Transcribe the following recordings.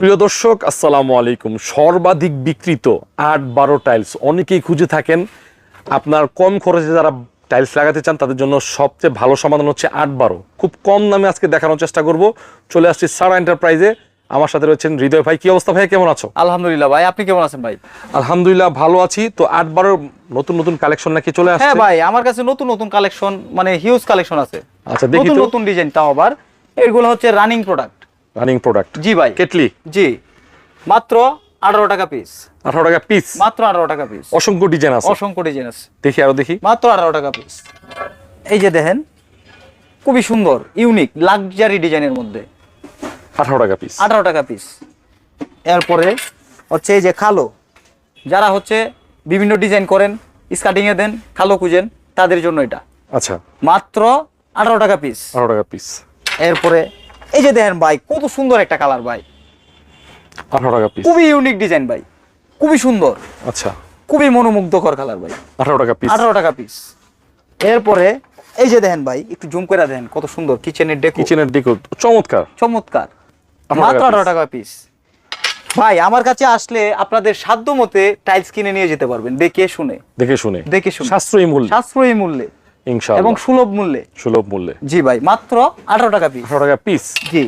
প্রিয় দর্শক আসসালামু আলাইকুম। সর্বাধিক বিক্রিত আট বারো টাইলস অনেকেই খুঁজে থাকেন আপনার কম খরচে যারা টাইলস লাগাতে চান তাদের জন্য সবচেয়ে ভালো সমাধান হচ্ছে আট বারো। খুব কম দামে আজকে দেখানোর চেষ্টা করব। চলে আসছি সারা এন্টারপ্রাইজে আমার সাথে রয়েছেন হৃদয় ভাই। কি অবস্থা ভাই কেমন আছো? আলহামদুলিল্লাহ ভাই আপনি কেমন আছেন ভাই? আলহামদুলিল্লাহ ভালো আছি। তো আট বারো নতুন নতুন কালেকশন নাকি চলে হ্যাঁ আসছে ভাই আমার কাছে নতুন নতুন কালেকশন মানে হিউজ কালেকশন আছে। আচ্ছা, দেখি নতুন নতুন ডিজাইন তাও আবার। এগুলো হচ্ছে রানিং প্রোডাক্ট রানিং প্রোডাক্ট জি ভাই। কেটলি জি। মাত্র আঠারো টাকা পিস আঠারো টাকা পিস মাত্র আঠারো টাকা পিস অসংখ্য ডিজাইন আছে। অসংখ্য ডিজাইন আছে। দেখি আরও দেখি। মাত্র আঠারো টাকা পিস এই যে দেখেন খুবই সুন্দর ইউনিক লাক্সারি ডিজাইনের মধ্যে। আঠারো টাকা পিস আঠারো টাকা পিস এরপরে হচ্ছে এই যে খালো। যারা হচ্ছে বিভিন্ন ডিজাইন করেন স্কার্টিংয়ে দেন খালো খুঁজেন তাদের জন্য এটা। আচ্ছা। মাত্র আঠারো টাকা পিস আঠারো টাকা পিস এরপরে এই যে দেখেন ভাই কত সুন্দর একটা কালার ভাই। আঠারো টাকা পিস খুবই ইউনিক ডিজাইন ভাই খুবই সুন্দর। আচ্ছা। খুবই মনোমুগ্ধকর কালার ভাই। আঠারো টাকা পিস আঠারো টাকা পিস এরপরে এই যে দেখেন ভাই একটু জুম করে দেখেন কত সুন্দর কিচেনের ডেকো কিচেনের ডিকো চমৎকার। চমৎকার। 18 মাত্র আঠারো টাকা পিস ভাই আমার কাছে আসলে আপনাদের সাধ্য মতে টাইলস কিনে নিয়ে যেতে পারবেন দেখে শুনে। দেখে শুনে। দেখে শুনে। সাশ্রয়ী মূল্য। সাশ্রয়ী মূল্যে। ইনশাআল্লাহ। এবং সুলভ মূল্যে। সুলভ মূল্যে। জি ভাই মাত্র আঠারো টাকা পিস আঠারো টাকা পিস জি।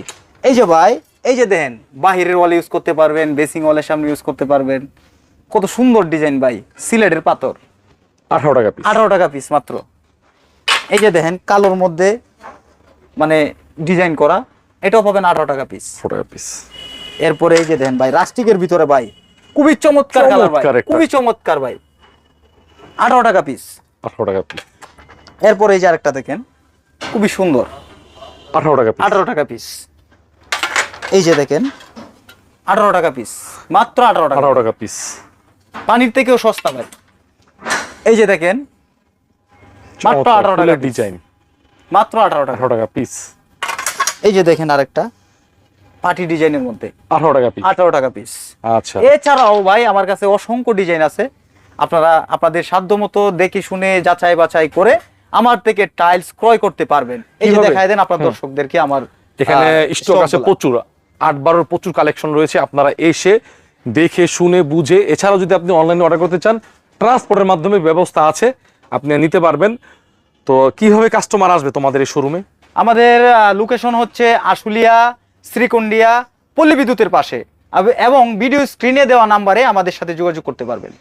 এই যে ভাই এই যে দেখেন বাহিরের ওয়াল ইউজ করতে পারবেন বেসিং ওয়ালের সামনে ইউজ করতে পারবেন। কত সুন্দর ডিজাইন ভাই সিলেটের পাথর। আঠারো টাকা পিস আঠারো টাকা পিস মাত্র। এই যে দেখেন কালোর মধ্যে মানে ডিজাইন করা এটাও পাবেন আঠারো টাকা পিস আঠারো টাকা পিস এরপরে এই যে দেখেন ভাই রাস্টিকের ভিতরে ভাই খুবই চমৎকার কালার ভাই খুবই চমৎকার ভাই। আঠারো টাকা পিস আঠারো টাকা পিস এরপরে এই যে আরেকটা দেখেন খুবই সুন্দর। আঠারো টাকা আঠারো টাকা পিস এই যে দেখেন আঠারো টাকা পিস মাত্র আঠারো টাকা। আঠারো টাকা পিস পানির থেকেও সস্তা ভাই। এই যে দেখেন মাত্র আঠারো টাকা ডিজাইন মাত্র আঠারো টাকা। আঠারো টাকা পিস এই যে দেখেন আরেকটা পার্টি ডিজাইনের মধ্যে। আঠারো টাকা পিস আঠারো টাকা পিস আচ্ছা। এছাড়াও ভাই আমার কাছে অসংখ্য ডিজাইন আছে। আপনারা আপনাদের সাধ্য মতো দেখে শুনে যাচাই বাছাই করে আমার থেকে টাইলস ক্রয় করতে পারবেন। এই যে? দেখাই দেন আপনার দর্শকদেরকে আমার এখানে স্টক আছে প্রচুর। আট বারোর প্রচুর কালেকশন রয়েছে আপনারা এসে দেখে শুনে বুঝে। এছাড়াও যদি আপনি অনলাইনে অর্ডার করতে চান ট্রান্সপোর্টের মাধ্যমে ব্যবস্থা আছে আপনি নিতে পারবেন। তো কীভাবে কাস্টমার আসবে তোমাদের এই শোরুমে আমাদের লোকেশন হচ্ছে আশুলিয়া শ্রীকুন্ডিয়া পল্লী বিদ্যুতের পাশে। এবং ভিডিও স্ক্রিনে দেওয়া নাম্বারে আমাদের সাথে যোগাযোগ করতে পারবেন।